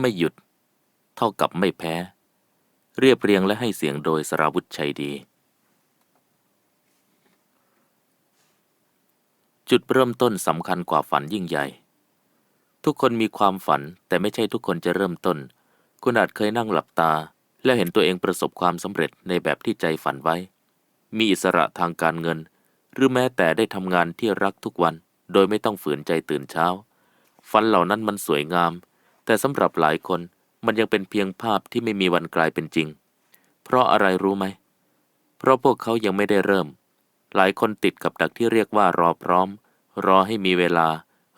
ไม่หยุด เท่ากับไม่แพ้ เรียบเรียงและให้เสียงโดยสราวุธชัยดี จุดเริ่มต้นสำคัญกว่าฝันยิ่งใหญ่ ทุกคนมีความฝันแต่ไม่ใช่ทุกคนจะเริ่มต้น คุณอาจเคยนั่งหลับตา และเห็นตัวเองประสบความสำเร็จในแบบที่ใจฝันไว้ มีอิสระทางการเงิน หรือแม้แต่ได้ทำงานที่รักทุกวัน โดยไม่ต้องฝืนใจตื่นเช้าฝันเหล่านั้นมันสวยงาม แต่สำหรับหลายคนมันยังเป็นเพียงภาพที่ไม่มีวันกลายเป็นจริง เพราะอะไรรู้ไหม เพราะพวกเขายังไม่ได้เริ่ม หลายคนติดกับดักที่เรียกว่ารอพร้อม รอให้มีเวลา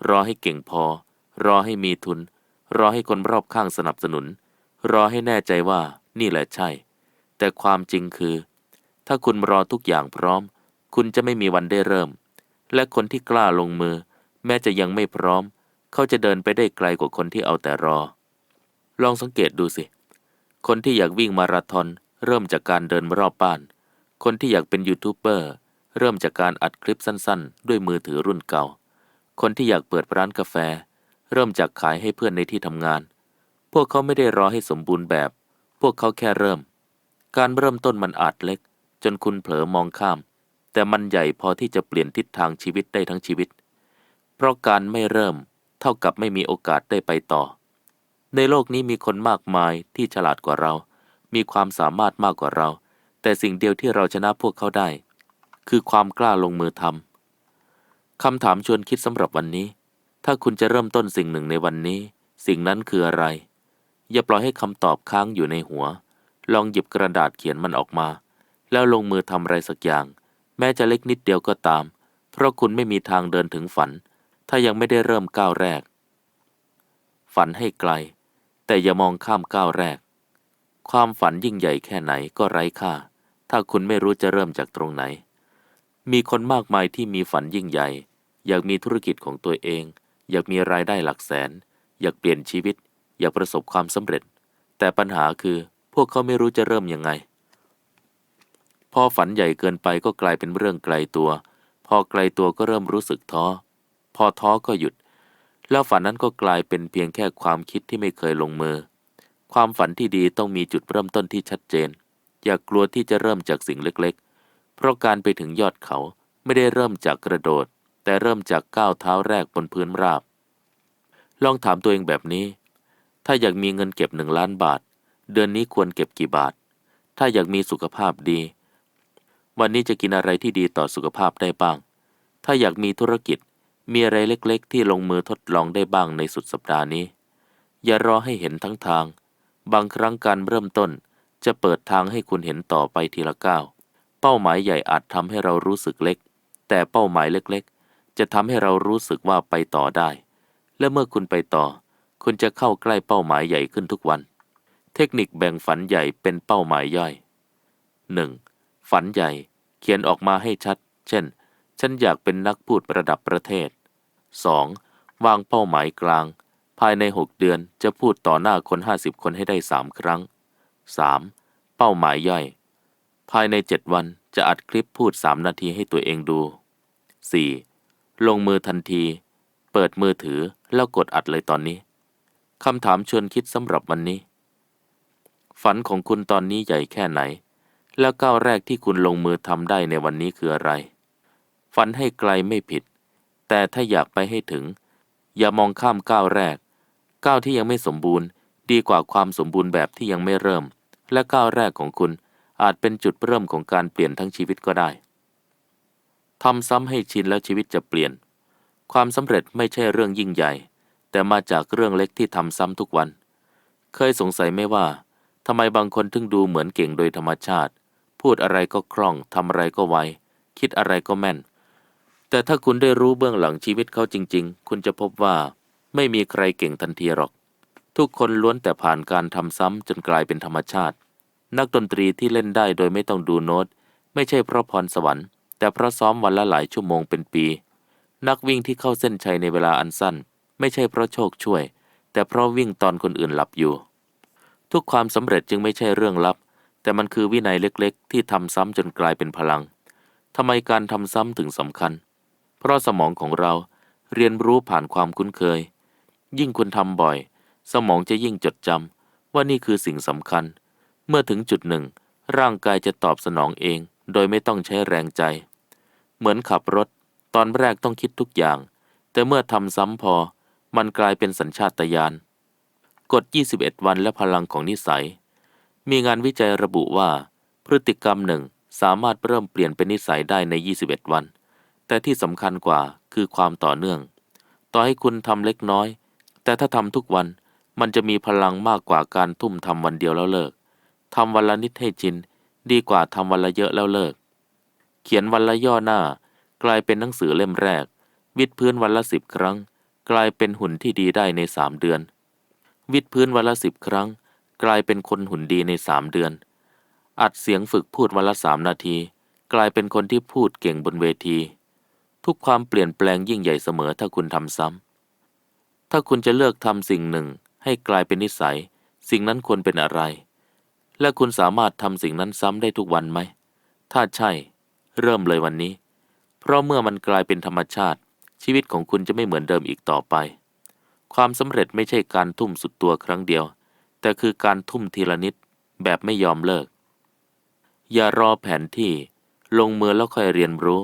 รอให้เก่งพอ รอให้มีทุน รอให้คนรอบข้างสนับสนุน รอให้แน่ใจว่านี่แหละใช่ แต่ความจริงคือ ถ้าคุณรอทุกอย่างพร้อม คุณจะไม่มีวันได้เริ่ม และคนที่กล้าลงมือ แม้จะยังไม่พร้อม เขาจะเดินไปได้ไกลกว่าคนที่เอาแต่รอ ลองสังเกตดูสิ คนที่อยากวิ่งมาราธอนเริ่มจากการเดินรอบบ้าน คนที่อยากเป็นยูทูบเบอร์เริ่มจากการอัดคลิปสั้นๆ ด้วยมือถือรุ่นเก่า คนที่อยากเปิดร้านกาแฟ เริ่มจากขายให้เพื่อนในที่ทำงาน พวกเขาไม่ได้รอให้สมบูรณ์แบบ พวกเขาแค่เริ่ม การเริ่มต้นมันอาจเล็ก จนคุณเผลอมองข้าม แต่มันใหญ่พอที่จะเปลี่ยนทิศทางชีวิตได้ทั้งชีวิต เพราะการไม่เริ่ม เท่ากับไม่มีโอกาสได้ไปต่อ ในโลกนี้มีคนมากมายที่ฉลาดกว่าเรา มีความสามารถมากกว่าเรา แต่สิ่งเดียวที่เราชนะพวกเขาได้ คือความกล้าลงมือทำคำถามชวนคิดสำหรับวันนี้ ถ้าคุณจะเริ่มต้นสิ่งหนึ่งในวันนี้ สิ่งนั้นคืออะไร อย่าปล่อยให้คำตอบค้างอยู่ในหัว ลองหยิบกระดาษเขียนมันออกมา แล้วลงมือทำอะไรสักอย่าง แม้จะเล็กนิดเดียวก็ตาม เพราะคุณไม่มีทางเดินถึงฝัน ถ้ายังไม่ได้เริ่มก้าวแรก ฝันให้ไกล แต่อย่ามองข้ามก้าวแรก ความฝันยิ่งใหญ่แค่ไหนก็ไร้ค่า ถ้าคุณไม่รู้จะเริ่มจากตรงไหน มีคนมากมายที่มีฝันยิ่งใหญ่ อยากมีธุรกิจของตัวเอง อยากมีรายได้หลักแสน อยากเปลี่ยนชีวิต อยากประสบความสำเร็จ แต่ปัญหาคือพวกเขาไม่รู้จะเริ่มยังไง พอฝันใหญ่เกินไปก็กลายเป็นเรื่องไกลตัว พอไกลตัวก็เริ่มรู้สึกท้อ พอท้อก็หยุด แล้วฝันนั้นก็กลายเป็นเพียงแค่ความคิดที่ไม่เคยลงมือ ความฝันที่ดีต้องมีจุดเริ่มต้นที่ชัดเจน อย่ากกลัวที่จะเริ่มจากสิ่งเล็กๆ เพราะการไปถึงยอดเขาไม่ได้เริ่มจากกระโดด แต่เริ่มจากก้าวเท้าแรกบนพื้นราบ ลองถามตัวเองแบบนี้ ถ้าอยากมีเงินเก็บหนึ่งล้านบาท เดือนนี้ควรเก็บกี่บาท ถ้าอยากมีสุขภาพดี วันนี้จะกินอะไรที่ดีต่อสุขภาพได้บ้าง ถ้าอยากมีธุรกิจ มีอะไรเล็กๆ ที่ลงมือทดลองได้บ้างในสุดสัปดาห์นี้ อย่ารอให้เห็นทั้งทาง บางครั้งการเริ่มต้นจะเปิดทางให้คุณเห็นต่อไปทีละก้าว เป้าหมายใหญ่อาจทำให้เรารู้สึกเล็ก แต่เป้าหมายเล็กๆ จะทำให้เรารู้สึกว่าไปต่อได้ และเมื่อคุณไปต่อ คุณจะเข้าใกล้เป้าหมายใหญ่ขึ้นทุกวัน เทคนิคแบ่งฝันใหญ่เป็นเป้าหมายย่อย 1. ฝันใหญ่ เขียนออกมาให้ชัด เช่น ฉันอยากเป็นนักพูดระดับประเทศ 2. วางเป้าหมายกลาง ภายใน 6 เดือนจะพูดต่อหน้าคน 50 คนให้ได้ 3 ครั้ง 3. เป้าหมายย่อย ภายใน 7 วันจะอัดคลิปพูด 3 นาทีให้ตัวเองดู 4. ลงมือทันที เปิดมือถือแล้วกดอัดเลยตอนนี้คำถามชวนคิดสำหรับวันนี้ ฝันของคุณตอนนี้ใหญ่แค่ไหน แล้วก้าวแรกที่คุณลงมือทำได้ในวันนี้คืออะไร ฝันให้ไกลไม่ผิด แต่ถ้าอยากไปให้ถึง อย่ามองข้ามก้าวแรก ก้าวที่ยังไม่สมบูรณ์ ดีกว่าความสมบูรณ์แบบที่ยังไม่เริ่ม และก้าวแรกของคุณอาจเป็นจุดเริ่มของการเปลี่ยนทั้งชีวิตก็ได้ทำซ้ำให้ชินแล้วชีวิตจะเปลี่ยน ความสำเร็จไม่ใช่เรื่องยิ่งใหญ่ แต่มาจากเรื่องเล็กที่ทำซ้ำทุกวัน เคยสงสัยไหมว่าทำไมบางคนถึงดูเหมือนเก่งโดยธรรมชาติ พูดอะไรก็คล่องทำอะไรก็ไว คิดอะไรก็แม่น แต่ถ้าคุณได้รู้เบื้องหลังชีวิตเขาจริง ๆ คุณจะพบว่า ไม่มีใครเก่งทันทีหรอก ทุกคนล้วนแต่ผ่านการทำซ้ำจนกลายเป็นธรรมชาติ นักดนตรีที่เล่นได้โดยไม่ต้องดูโน้ต ไม่ใช่เพราะพรสวรรค์ แต่เพราะซ้อมวันละหลายชั่วโมงเป็นปี นักวิ่งที่เข้าเส้นชัยในเวลาอันสั้น ไม่ใช่เพราะโชคช่วย แต่เพราะวิ่งตอนคนอื่นหลับอยู่ ทุกความสำเร็จจึงไม่ใช่เรื่องลับ แต่มันคือวินัยเล็ก ๆ ที่ทำซ้ำจนกลายเป็นพลังทำไมการทำซ้ำถึงสำคัญ เพราะสมองของเราเรียนรู้ผ่านความคุ้นเคย ยิ่งคุณทำบ่อย สมองจะยิ่งจดจำว่านี่คือสิ่งสำคัญ เมื่อถึงจุดหนึ่ง ร่างกายจะตอบสนองเอง โดยไม่ต้องใช้แรงใจ เหมือนขับรถ ตอนแรกต้องคิดทุกอย่าง แต่เมื่อทำซ้ำพอ มันกลายเป็นสัญชาตญาณกฎ 21 วันและพลังของนิสัย มีงานวิจัยระบุว่า พฤติกรรมหนึ่งสามารถเริ่มเปลี่ยนเป็นนิสัยได้ใน 21 วัน แต่ที่สำคัญกว่าคือความต่อเนื่อง ต่อให้คุณทำเล็กน้อย แต่ถ้าทำทุกวันมันจะมีพลังมากกว่าการทุ่มทำวันเดียวแล้วเลิกทำวันละนิดให้ชิน ดีกว่าทำวันละเยอะแล้วเลิก เขียนวันละย่อหน้า กลายเป็นหนังสือเล่มแรก วิดพื้นวันละสิบครั้ง กลายเป็นหุ่นที่ดีได้ในสามเดือน วิดพื้นวันละสิบครั้ง กลายเป็นคนหุ่นดีในสามเดือน อัดเสียงฝึกพูดวันละสามนาที กลายเป็นคนที่พูดเก่งบนเวที ทุกความเปลี่ยนแปลงยิ่งใหญ่เสมอถ้าคุณทำซ้ำ ถ้าคุณจะเลือกทำสิ่งหนึ่งให้กลายเป็นนิสัย สิ่งนั้นควรเป็นอะไร และคุณสามารถทำสิ่งนั้นซ้ำได้ทุกวันไหม ถ้าใช่ เริ่มเลยวันนี้ เพราะเมื่อมันกลายเป็นธรรมชาติ ชีวิตของคุณจะไม่เหมือนเดิมอีกต่อไป ความสำเร็จไม่ใช่การทุ่มสุดตัวครั้งเดียว แต่คือการทุ่มทีละนิดแบบไม่ยอมเลิก อย่ารอแผนที่ ลงมือแล้วค่อยเรียนรู้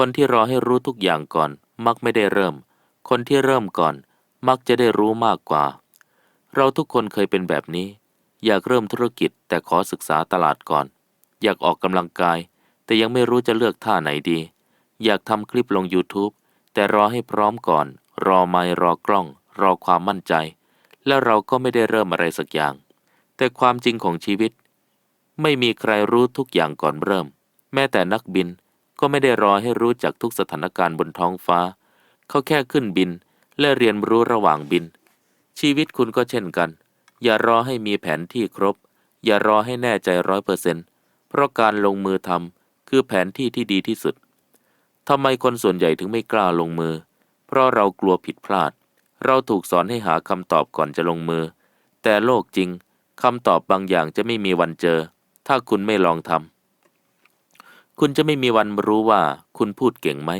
คนที่รอให้รู้ทุกอย่างก่อน มักไม่ได้เริ่ม คนที่เริ่มก่อน มักจะได้รู้มากกว่า เราทุกคนเคยเป็นแบบนี้ อยากเริ่มธุรกิจแต่ขอศึกษาตลาดก่อน อยากออกกำลังกาย แต่ยังไม่รู้จะเลือกท่าไหนดี อยากทำคลิปลง YouTube แต่รอให้พร้อมก่อน รอไมค์รอกล้อง รอความมั่นใจ แล้วเราก็ไม่ได้เริ่มอะไรสักอย่าง แต่ความจริงของชีวิต ไม่มีใครรู้ทุกอย่างก่อนเริ่ม แม้แต่นักบิน ก็ไม่ได้รอให้รู้จักทุกสถานการณ์บนท้องฟ้า เขาแค่ขึ้นบิน และเรียนรู้ระหว่างบิน ชีวิตคุณก็เช่นกัน อย่ารอให้มีแผนที่ครบ อย่ารอให้แน่ใจร้อยเปอร์เซ็นต์เพราะการลงมือทำคือแผนที่ที่ดีที่สุดทำไมคนส่วนใหญ่ถึงไม่กล้าลงมือ เพราะเรากลัวผิดพลาด เราถูกสอนให้หาคำตอบก่อนจะลงมือ แต่โลกจริงคำตอบบางอย่างจะไม่มีวันเจอ ถ้าคุณไม่ลองทำ คุณจะไม่มีวันรู้ว่าคุณพูดเก่งไหม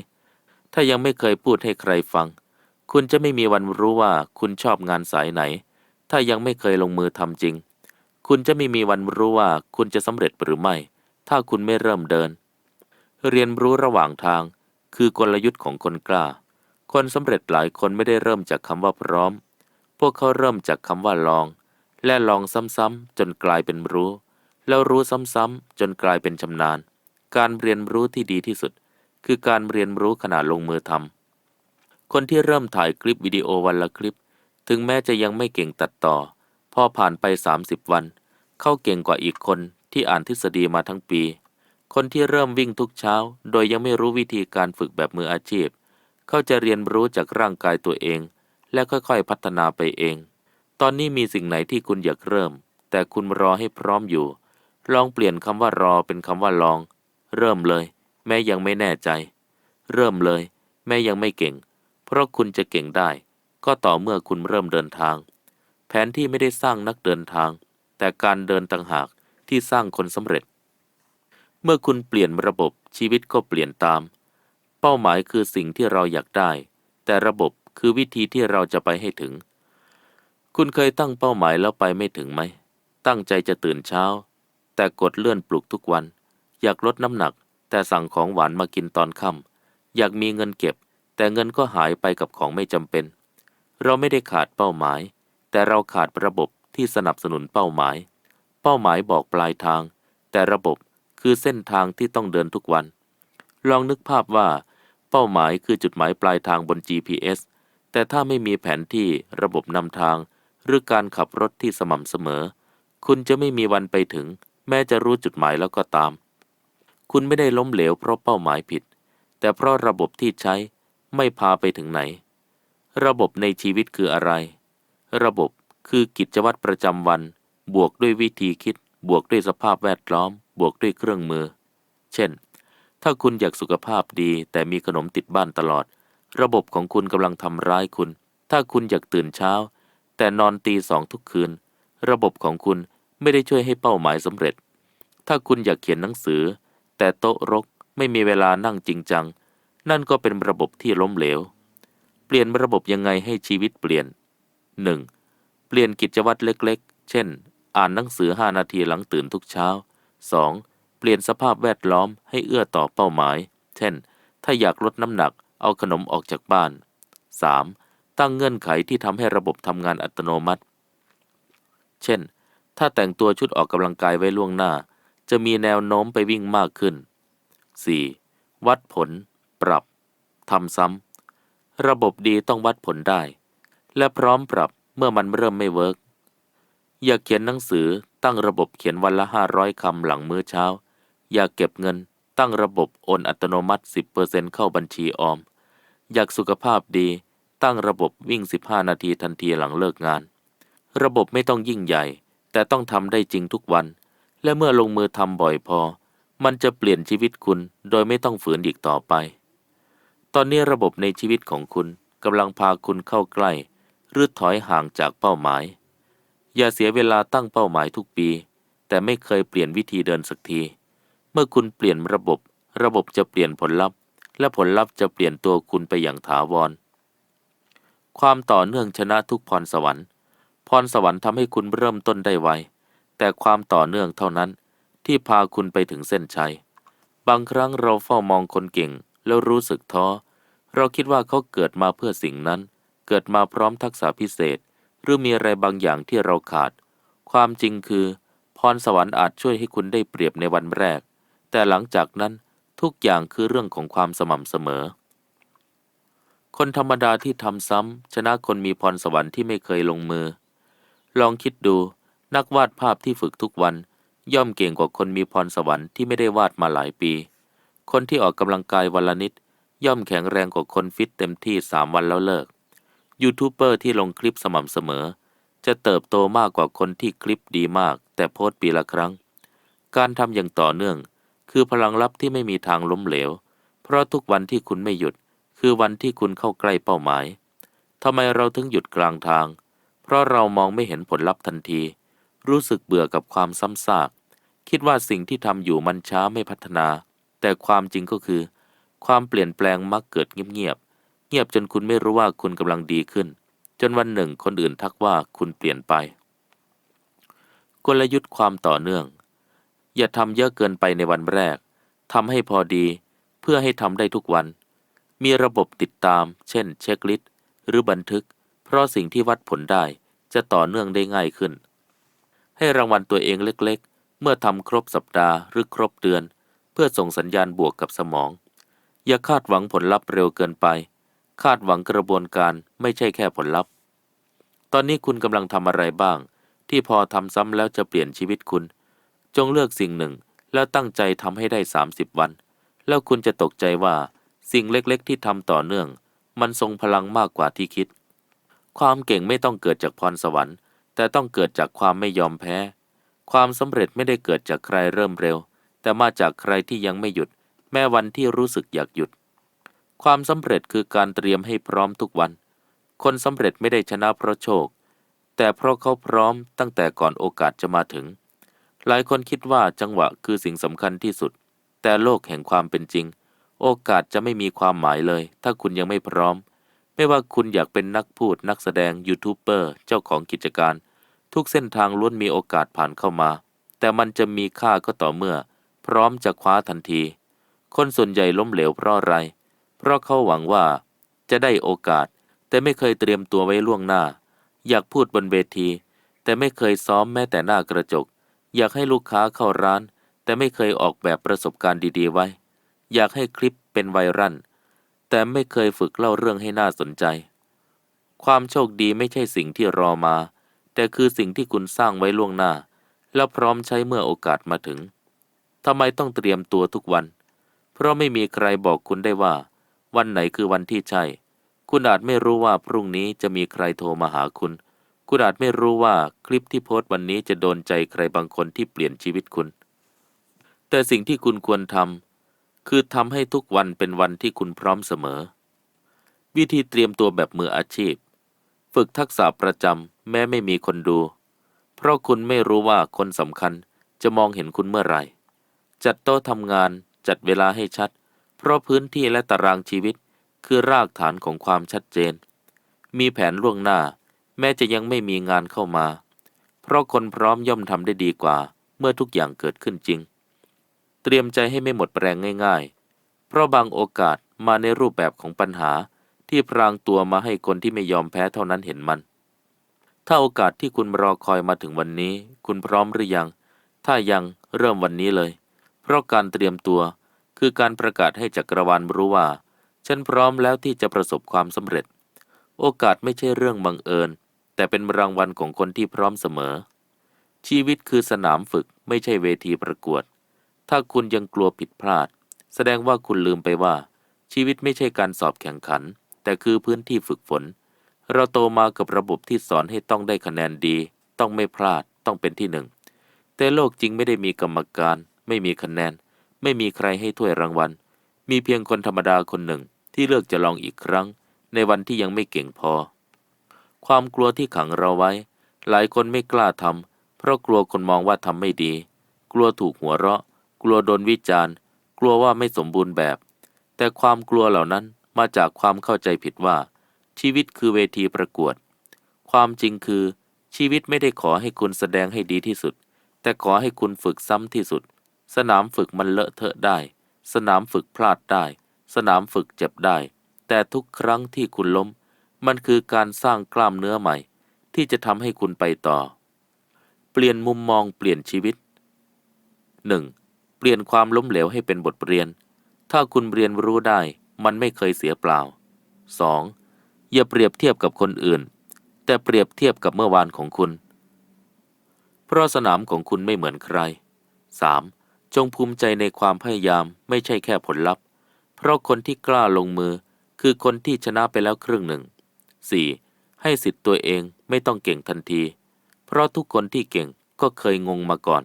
ถ้ายังไม่เคยพูดให้ใครฟัง คุณจะไม่มีวันรู้ว่าคุณชอบงานสายไหน ถ้ายังไม่เคยลงมือทำจริง คุณจะไม่มีวันรู้ว่าคุณจะสำเร็จหรือไม่ ถ้าคุณไม่เริ่มเดิน เรียนรู้ระหว่างทาง คือกลยุทธ์ของคนกล้า คนสำเร็จหลายคนไม่ได้เริ่มจากคำว่าพร้อม พวกเขาเริ่มจากคำว่าลอง และลองซ้ำๆจนกลายเป็นรู้ แล้วรู้ซ้ำๆจนกลายเป็นชำนาญ การเรียนรู้ที่ดีที่สุด คือการเรียนรู้ขณะลงมือทำคนที่เริ่มถ่ายคลิปวิดีโอวันละคลิป ถึงแม้จะยังไม่เก่งตัดต่อ พอผ่านไป 30 วัน เข้าเก่งกว่าอีกคนที่อ่านทฤษฎีมาทั้งปี คนที่เริ่มวิ่งทุกเช้า โดยยังไม่รู้วิธีการฝึกแบบมืออาชีพ เขาจะเรียนรู้จากร่างกายตัวเอง และค่อยๆพัฒนาไปเอง ตอนนี้มีสิ่งไหนที่คุณอยากเริ่ม แต่คุณรอให้พร้อมอยู่ ลองเปลี่ยนคำว่ารอเป็นคำว่าลอง เริ่มเลย แม้ยังไม่แน่ใจ เริ่มเลย แม้ยังไม่เก่ง เพราะคุณจะเก่งได้ ก็ต่อเมื่อคุณเริ่มเดินทาง แผนที่ไม่ได้สร้างนักเดินทาง แต่การเดินต่างหากที่สร้างคนสำเร็จ เมื่อคุณเปลี่ยนระบบชีวิตก็เปลี่ยนตาม เป้าหมายคือสิ่งที่เราอยากได้ แต่ระบบคือวิธีที่เราจะไปให้ถึง คุณเคยตั้งเป้าหมายแล้วไปไม่ถึงไหม ตั้งใจจะตื่นเช้า แต่กดเลื่อนปลุกทุกวัน อยากลดน้ำหนัก แต่สั่งของหวานมากินตอนค่ำอยากมีเงินเก็บ แต่เงินก็หายไปกับของไม่จำเป็น เราไม่ได้ขาดเป้าหมาย แต่เราขาดระบบที่สนับสนุนเป้าหมาย เป้าหมายบอกปลายทาง แต่ระบบคือเส้นทางที่ต้องเดินทุกวัน ลองนึกภาพว่า เป้าหมายคือจุดหมายปลายทางบน GPS แต่ถ้าไม่มีแผนที่ระบบนำทาง หรือการขับรถที่สม่ำเสมอ คุณจะไม่มีวันไปถึง แม้จะรู้จุดหมายแล้วก็ตาม คุณไม่ได้ล้มเหลวเพราะเป้าหมายผิด แต่เพราะระบบที่ใช้ไม่พาไปถึงไหน ระบบในชีวิตคืออะไร ระบบคือกิจวัตรประจำวัน บวกด้วยวิธีคิด บวกด้วยสภาพแวดล้อม บวกด้วยเครื่องมือ เช่น ถ้าคุณอยากสุขภาพดี แต่มีขนมติดบ้านตลอด ระบบของคุณกำลังทำร้ายคุณ ถ้าคุณอยากตื่นเช้า แต่นอนตีสองทุกคืน ระบบของคุณไม่ได้ช่วยให้เป้าหมายสำเร็จ ถ้าคุณอยากเขียนหนังสือ แต่โต๊ะรกไม่มีเวลานั่งจริงจัง นั่นก็เป็นระบบที่ล้มเหลว เปลี่ยนระบบยังไงให้ชีวิตเปลี่ยน 1. เปลี่ยนกิจวัตรเล็กๆ เช่น อ่านหนังสือ 5 นาทีหลังตื่นทุกเช้า 2. เปลี่ยนสภาพแวดล้อมให้เอื้อต่อเป้าหมาย เช่น ถ้าอยากลดน้ำหนักเอาขนมออกจากบ้าน 3. ตั้งเงื่อนไขที่ทำให้ระบบทำงานอัตโนมัติ เช่น ถ้าแต่งตัวชุดออกกำลังกายไว้ล่วงหน้า จะมีแนวโน้มไปวิ่งมากขึ้น 4. วัดผล ปรับทำซ้ำระบบดีต้องวัดผลได้ และพร้อมปรับเมื่อมันเริ่มไม่เวิร์กอยากเขียนหนังสือตั้งระบบเขียนวันละ 500 คำหลังมื้อเช้า อยากเก็บเงิน ตั้งระบบโอนอัตโนมัติ 10%เข้าบัญชีออม อยากสุขภาพดี ตั้งระบบวิ่ง 15 นาทีทันทีหลังเลิกงาน ระบบไม่ต้องยิ่งใหญ่ แต่ต้องทำได้จริงทุกวัน และเมื่อลงมือทำบ่อยพอ มันจะเปลี่ยนชีวิตคุณโดยไม่ต้องฝืนอีกต่อไป ตอนนี้ระบบในชีวิตของคุณกำลังพาคุณเข้าใกล้ หรือถอยห่างจากเป้าหมาย อย่าเสียเวลาตั้งเป้าหมายทุกปี แต่ไม่เคยเปลี่ยนวิธีเดินสักที เมื่อคุณเปลี่ยนระบบ ระบบจะเปลี่ยนผลลัพธ์ และผลลัพธ์จะเปลี่ยนตัวคุณไปอย่างถาวร ความต่อเนื่องชนะทุกพรสวรรค์ พรสวรรค์ทำให้คุณเริ่มต้นได้ไว แต่ความต่อเนื่องเท่านั้นที่พาคุณไปถึงเส้นชัย บางครั้งเราเฝ้ามองคนเก่งแล้วรู้สึกท้อ เราคิดว่าเขาเกิดมาเพื่อสิ่งนั้น เกิดมาพร้อมทักษะพิเศษ หรือมีอะไรบางอย่างที่เราขาด ความจริงคือ พรสวรรค์อาจช่วยให้คุณได้เปรียบในวันแรก แต่หลังจากนั้นทุกอย่างคือเรื่องของความสม่ำเสมอ คนธรรมดาที่ทำซ้ำชนะคนมีพรสวรรค์ที่ไม่เคยลงมือ ลองคิดดู นักวาดภาพที่ฝึกทุกวัน ย่อมเก่งกว่าคนมีพรสวรรค์ที่ไม่ได้วาดมาหลายปี คนที่ออกกำลังกายวันละนิด ย่อมแข็งแรงกว่าคนฟิตเต็มที่สามวันแล้วเลิก ยูทูบเบอร์ที่ลงคลิปสม่ำเสมอ จะเติบโตมากกว่าคนที่คลิปดีมาก แต่โพสปีละครั้ง การทำอย่างต่อเนื่อง คือพลังลับที่ไม่มีทางล้มเหลว เพราะทุกวันที่คุณไม่หยุด คือวันที่คุณเข้าใกล้เป้าหมายทำไมเราถึงหยุดกลางทาง เพราะเรามองไม่เห็นผลลัพธ์ทันที รู้สึกเบื่อกับความซ้ำซาก คิดว่าสิ่งที่ทำอยู่มันช้าไม่พัฒนา แต่ความจริงก็คือ ความเปลี่ยนแปลงมักเกิดเงียบๆ เงียบจนคุณไม่รู้ว่าคุณกำลังดีขึ้น จนวันหนึ่งคนอื่นทักว่าคุณเปลี่ยนไป กลยุทธ์ความต่อเนื่อง อย่าทำเยอะเกินไปในวันแรก ทำให้พอดี เพื่อให้ทำได้ทุกวัน มีระบบติดตาม เช่น เช็คลิสต์หรือบันทึก เพราะสิ่งที่วัดผลได้จะต่อเนื่องได้ง่ายขึ้น ให้รางวัลตัวเองเล็กๆ เมื่อทำครบสัปดาห์หรือครบเดือน เพื่อส่งสัญญาณบวกกับสมอง อย่าคาดหวังผลลัพธ์เร็วเกินไป คาดหวังกระบวนการไม่ใช่แค่ผลลัพธ์ ตอนนี้คุณกำลังทำอะไรบ้าง ที่พอทำซ้ำแล้วจะเปลี่ยนชีวิตคุณ จงเลือกสิ่งหนึ่ง แล้วตั้งใจทำให้ได้ 30 วัน แล้วคุณจะตกใจว่า สิ่งเล็กๆ ที่ทำต่อเนื่อง มันทรงพลังมากกว่าที่คิด ความเก่งไม่ต้องเกิดจากพรสวรรค์ แต่ต้องเกิดจากความไม่ยอมแพ้ ความสำเร็จไม่ได้เกิดจากใครเริ่มเร็ว แต่มาจากใครที่ยังไม่หยุด แม้วันที่รู้สึกอยากหยุด ความสำเร็จคือการเตรียมให้พร้อมทุกวัน คนสำเร็จไม่ได้ชนะเพราะโชค แต่เพราะเขาพร้อมตั้งแต่ก่อนโอกาสจะมาถึง หลายคนคิดว่าจังหวะคือสิ่งสำคัญที่สุด แต่โลกแห่งความเป็นจริง โอกาสจะไม่มีความหมายเลย ถ้าคุณยังไม่พร้อม ไม่ว่าคุณอยากเป็นนักพูดนักแสดงยูทูบเบอร์เจ้าของกิจการ ทุกเส้นทางล้วนมีโอกาสผ่านเข้ามา แต่มันจะมีค่าก็ต่อเมื่อ พร้อมจะคว้าทันที คนส่วนใหญ่ล้มเหลวเพราะอะไร เพราะเขาหวังว่า จะได้โอกาส แต่ไม่เคยเตรียมตัวไว้ล่วงหน้า อยากพูดบนเวที แต่ไม่เคยซ้อมแม้แต่หน้ากระจก อยากให้ลูกค้าเข้าร้าน แต่ไม่เคยออกแบบประสบการณ์ดีๆไว้ อยากให้คลิปเป็นไวรัลแต่ไม่เคยฝึกเล่าเรื่องให้น่าสนใจ ความโชคดีไม่ใช่สิ่งที่รอมา แต่คือสิ่งที่คุณสร้างไว้ล่วงหน้า แล้วพร้อมใช้เมื่อโอกาสมาถึงทำไมต้องเตรียมตัวทุกวัน เพราะไม่มีใครบอกคุณได้ว่า วันไหนคือวันที่ใช่ คุณอาจไม่รู้ว่าพรุ่งนี้จะมีใครโทรมาหาคุณ คุณอาจไม่รู้ว่าคลิปที่โพสต์วันนี้จะโดนใจใครบางคนที่เปลี่ยนชีวิตคุณ แต่สิ่งที่คุณควรทำคือทำให้ทุกวันเป็นวันที่คุณพร้อมเสมอ วิธีเตรียมตัวแบบมืออาชีพ ฝึกทักษะประจำแม้ไม่มีคนดู เพราะคุณไม่รู้ว่าคนสำคัญจะมองเห็นคุณเมื่อไหร่ จัดโต๊ะทำงานจัดเวลาให้ชัด เพราะพื้นที่และตารางชีวิตคือรากฐานของความชัดเจน มีแผนล่วงหน้า แม้จะยังไม่มีงานเข้ามา เพราะคนพร้อมย่อมทำได้ดีกว่า เมื่อทุกอย่างเกิดขึ้นจริง เตรียมใจให้ไม่หมดแรงง่าย ๆ เพราะบางโอกาสมาในรูปแบบของปัญหา ที่พรางตัวมาให้คนที่ไม่ยอมแพ้เท่านั้นเห็นมัน ถ้าโอกาสที่คุณรอคอยมาถึงวันนี้ คุณพร้อมหรือยัง ถ้ายังเริ่มวันนี้เลย เพราะการเตรียมตัว คือการประกาศให้จักรวาลรู้ว่า ฉันพร้อมแล้วที่จะประสบความสำเร็จ โอกาสไม่ใช่เรื่องบังเอิญ แต่เป็นรางวัลของคนที่พร้อมเสมอ ชีวิตคือสนามฝึกไม่ใช่เวทีประกวด ถ้าคุณยังกลัวผิดพลาด แสดงว่าคุณลืมไปว่า ชีวิตไม่ใช่การสอบแข่งขัน แต่คือพื้นที่ฝึกฝน เราโตมากับระบบที่สอนให้ต้องได้คะแนนดี ต้องไม่พลาดต้องเป็นที่หนึ่งแต่โลกจริงไม่ได้มีกรรมการ ไม่มีคะแนน ไม่มีใครให้ถ้วยรางวัล มีเพียงคนธรรมดาคนหนึ่งที่เลือกจะลองอีกครั้ง ในวันที่ยังไม่เก่งพอ ความกลัวที่ขังเราไว้ หลายคนไม่กล้าทำเพราะกลัวคนมองว่าทำไม่ดี กลัวถูกหัวเราะ กลัวโดนวิจารณ์ กลัวว่าไม่สมบูรณ์แบบ แต่ความกลัวเหล่านั้น มาจากความเข้าใจผิดว่า ชีวิตคือเวทีประกวด ความจริงคือ ชีวิตไม่ได้ขอให้คุณแสดงให้ดีที่สุด แต่ขอให้คุณฝึกซ้ำที่สุด สนามฝึกมันเลอะเทอะได้ สนามฝึกพลาดได้ สนามฝึกเจ็บได้ แต่ทุกครั้งที่คุณล้ม มันคือการสร้างกล้ามเนื้อใหม่ ที่จะทำให้คุณไปต่อ เปลี่ยนมุมมองเปลี่ยนชีวิต 1. เปลี่ยนความล้มเหลวให้เป็นบทเรียน ถ้าคุณเรียนรู้ได้ มันไม่เคยเสียเปล่า 2. อย่าเปรียบเทียบกับคนอื่น แต่เปรียบเทียบกับเมื่อวานของคุณ เพราะสนามของคุณไม่เหมือนใคร 3. จงภูมิใจในความพยายามไม่ใช่แค่ผลลัพธ์ เพราะคนที่กล้าลงมือคือคนที่ชนะไปแล้วครึ่งหนึ่ง 4. ให้สิทธิ์ตัวเองไม่ต้องเก่งทันที เพราะทุกคนที่เก่งก็เคยงงมาก่อน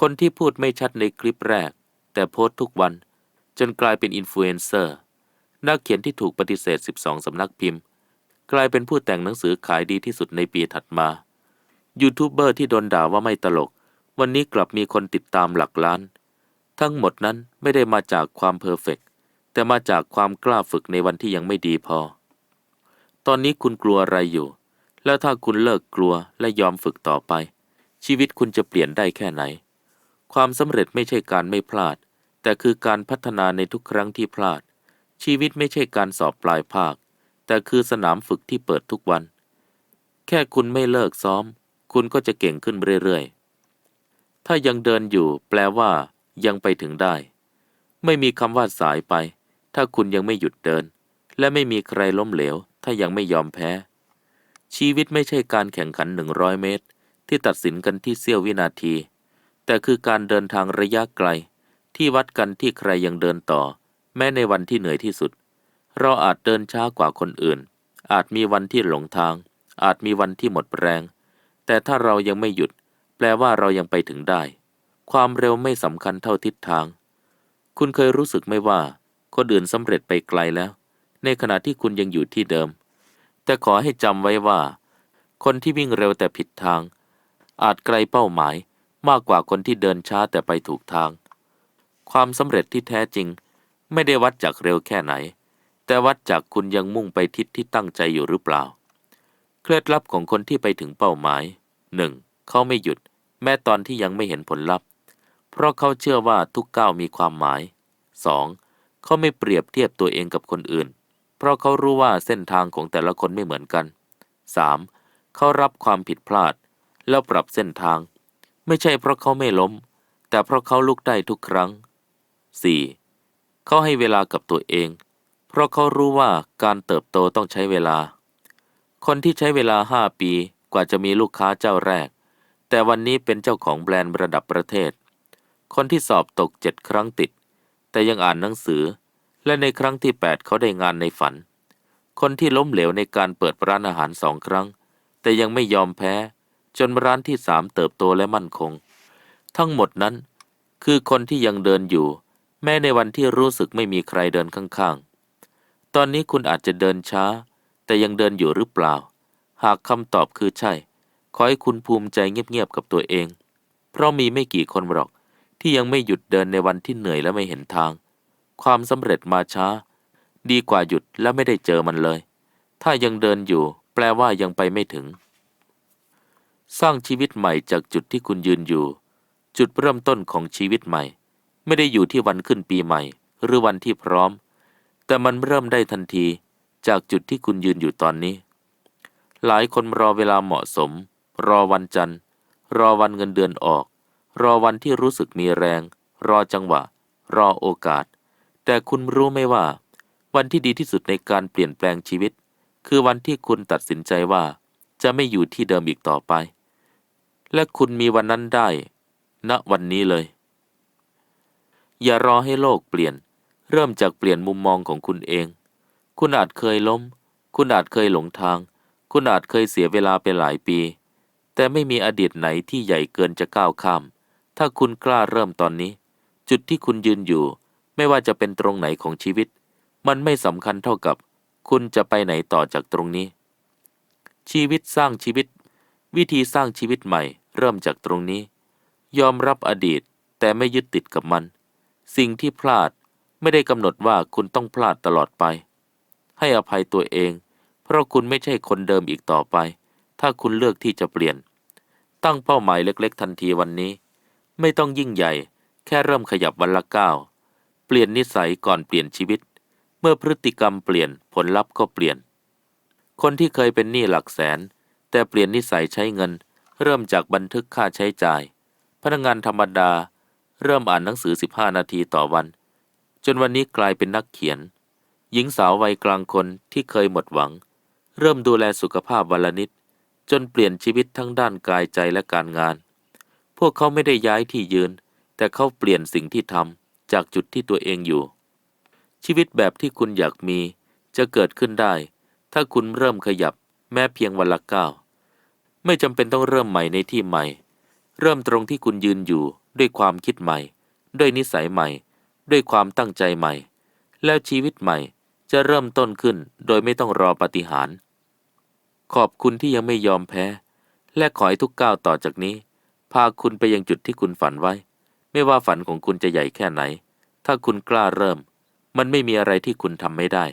คนที่พูดไม่ชัดในคลิปแรก แต่โพสต์ทุกวัน จนกลายเป็นอินฟลูเอนเซอร์ นักเขียนที่ถูกปฏิเสธ 12 สำนักพิมพ์ กลายเป็นผู้แต่งหนังสือขายดีที่สุดในปีถัดมา ยูทูบเบอร์ที่โดนด่าว่าไม่ตลก วันนี้กลับมีคนติดตามหลักล้าน ทั้งหมดนั้นไม่ได้มาจากความเพอร์เฟกต์แต่มาจากความกล้าฝึกในวันที่ยังไม่ดีพอ ตอนนี้คุณกลัวอะไรอยู่ แล้วถ้าคุณเลิกกลัวและยอมฝึกต่อไป ชีวิตคุณจะเปลี่ยนได้แค่ไหน ความสำเร็จไม่ใช่การไม่พลาด แต่คือการพัฒนาในทุกครั้งที่พลาด ชีวิตไม่ใช่การสอบปลายภาค แต่คือสนามฝึกที่เปิดทุกวัน แค่คุณไม่เลิกซ้อม คุณก็จะเก่งขึ้นเรื่อยๆ ถ้ายังเดินอยู่แปลว่า ยังไปถึงได้ ไม่มีคำว่าสายไป ถ้าคุณยังไม่หยุดเดิน และไม่มีใครล้มเหลว ถ้ายังไม่ยอมแพ้ ชีวิตไม่ใช่การแข่งขัน 100 เมตร ที่ตัดสินกันที่เสี้ยววินาที แต่คือการเดินทางระยะไกล ที่วัดกันที่ใครยังเดินต่อ แม้ในวันที่เหนื่อยที่สุด เราอาจเดินช้ากว่าคนอื่น อาจมีวันที่หลงทาง อาจมีวันที่หมดแรง แต่ถ้าเรายังไม่หยุด แปลว่าเรายังไปถึงได้ ความเร็วไม่สำคัญเท่าทิศทาง คุณเคยรู้สึกไหมว่าคนอื่นสำเร็จไปไกลแล้ว ในขณะที่คุณยังอยู่ที่เดิม แต่ขอให้จำไว้ว่า คนที่วิ่งเร็วแต่ผิดทาง อาจไกลเป้าหมายมากกว่าคนที่เดินช้าแต่ไปถูกทาง ความสำเร็จที่แท้จริง ไม่ได้วัดจากเร็วแค่ไหน แต่วัดจากคุณยังมุ่งไปทิศที่ตั้งใจอยู่หรือเปล่า เคล็ดลับของคนที่ไปถึงเป้าหมาย 1. เขาไม่หยุด แม้ตอนที่ยังไม่เห็นผลลัพธ์ เพราะเขาเชื่อว่าทุกก้าวมีความหมาย 2. เขาไม่เปรียบเทียบตัวเองกับคนอื่น เพราะเขารู้ว่าเส้นทางของแต่ละคนไม่เหมือนกัน 3. เขารับความผิดพลาด แล้วปรับเส้นทาง ไม่ใช่เพราะเขาไม่ล้ม แต่เพราะเขาลุกได้ทุกครั้ง 4. เขาให้เวลากับตัวเอง เพราะเขารู้ว่าการเติบโตต้องใช้เวลา คนที่ใช้เวลา 5 ปีกว่าจะมีลูกค้าเจ้าแรก แต่วันนี้เป็นเจ้าของแบรนด์ระดับประเทศ คนที่สอบตกเจ็ดครั้งติด แต่ยังอ่านหนังสือ และในครั้งที่ 8 เขาได้งานในฝัน คนที่ล้มเหลวในการเปิดร้านอาหารสองครั้ง แต่ยังไม่ยอมแพ้ จนร้านที่สามเติบโตและมั่นคง ทั้งหมดนั้น คือคนที่ยังเดินอยู่ แม้ในวันที่รู้สึกไม่มีใครเดินข้างๆ ตอนนี้คุณอาจจะเดินช้า แต่ยังเดินอยู่หรือเปล่า หากคำตอบคือใช่ ขอให้คุณภูมิใจเงียบๆกับตัวเอง เพราะมีไม่กี่คนหรอกที่ยังไม่หยุดเดินในวันที่เหนื่อยและไม่เห็นทาง ความสำเร็จมาช้า ดีกว่าหยุดและไม่ได้เจอมันเลย ถ้ายังเดินอยู่ แปลว่ายังไปไม่ถึง สร้างชีวิตใหม่จากจุดที่คุณยืนอยู่ จุดเริ่มต้นของชีวิตใหม่ ไม่ได้อยู่ที่วันขึ้นปีใหม่ หรือวันที่พร้อม แต่มันเริ่มได้ทันทีจากจุดที่คุณยืนอยู่ตอนนี้ หลายคนรอเวลาเหมาะสม รอวันจันทร์ รอวันเงินเดือนออก รอวันที่รู้สึกมีแรง รอจังหวะ รอโอกาส แต่คุณรู้ไหมว่า วันที่ดีที่สุดในการเปลี่ยนแปลงชีวิต คือวันที่คุณตัดสินใจว่า จะไม่อยู่ที่เดิมอีกต่อไป และคุณมีวันนั้นได้ณวันนี้เลย อย่ารอให้โลกเปลี่ยน เริ่มจากเปลี่ยนมุมมองของคุณเอง คุณอาจเคยล้ม คุณอาจเคยหลงทาง คุณอาจเคยเสียเวลาไปหลายปี แต่ไม่มีอดีตไหนที่ใหญ่เกินจะก้าวข้าม ถ้าคุณกล้าเริ่มตอนนี้ จุดที่คุณยืนอยู่ ไม่ว่าจะเป็นตรงไหนของชีวิต มันไม่สำคัญเท่ากับ คุณจะไปไหนต่อจากตรงนี้ ชีวิตสร้างชีวิต วิธีสร้างชีวิตใหม่ เริ่มจากตรงนี้ ยอมรับอดีตแต่ไม่ยึดติดกับมัน สิ่งที่พลาดไม่ได้กำหนดว่าคุณต้องพลาดตลอดไป ให้อภัยตัวเอง เพราะคุณไม่ใช่คนเดิมอีกต่อไป ถ้าคุณเลือกที่จะเปลี่ยน ตั้งเป้าหมายเล็กๆ ทันทีวันนี้ ไม่ต้องยิ่งใหญ่ แค่เริ่มขยับวันละก้าวเปลี่ยนนิสัยก่อนเปลี่ยนชีวิต เมื่อพฤติกรรมเปลี่ยนผลลัพธ์ก็เปลี่ยน คนที่เคยเป็นหนี้หลักแสน แต่เปลี่ยนนิสัยใช้เงิน เริ่มจากบันทึกค่าใช้จ่าย พนักงานธรรมดา เริ่มอ่านหนังสือ 15 นาทีต่อวัน จนวันนี้กลายเป็นนักเขียน หญิงสาววัยกลางคนที่เคยหมดหวัง เริ่มดูแลสุขภาพวันละนิด จนเปลี่ยนชีวิตทั้งด้านกายใจและการงาน พวกเขาไม่ได้ย้ายที่ยืน แต่เขาเปลี่ยนสิ่งที่ทำจากจุดที่ตัวเองอยู่ ชีวิตแบบที่คุณอยากมีจะเกิดขึ้นได้ ถ้าคุณเริ่มขยับแม้เพียงวันละก้าวไม่จำเป็นต้องเริ่มใหม่ในที่ใหม่ เริ่มตรงที่คุณยืนอยู่ ด้วยความคิดใหม่ ด้วยนิสัยใหม่ ด้วยความตั้งใจใหม่ แล้วชีวิตใหม่จะเริ่มต้นขึ้นโดยไม่ต้องรอปาฏิหารย์ขอบคุณที่ยังไม่ยอมแพ้ และขอให้ทุกก้าวต่อจากนี้ พาคุณไปยังจุดที่คุณฝันไว้ ไม่ว่าฝันของคุณจะใหญ่แค่ไหน ถ้าคุณกล้าเริ่ม มันไม่มีอะไรที่คุณทำไม่ได้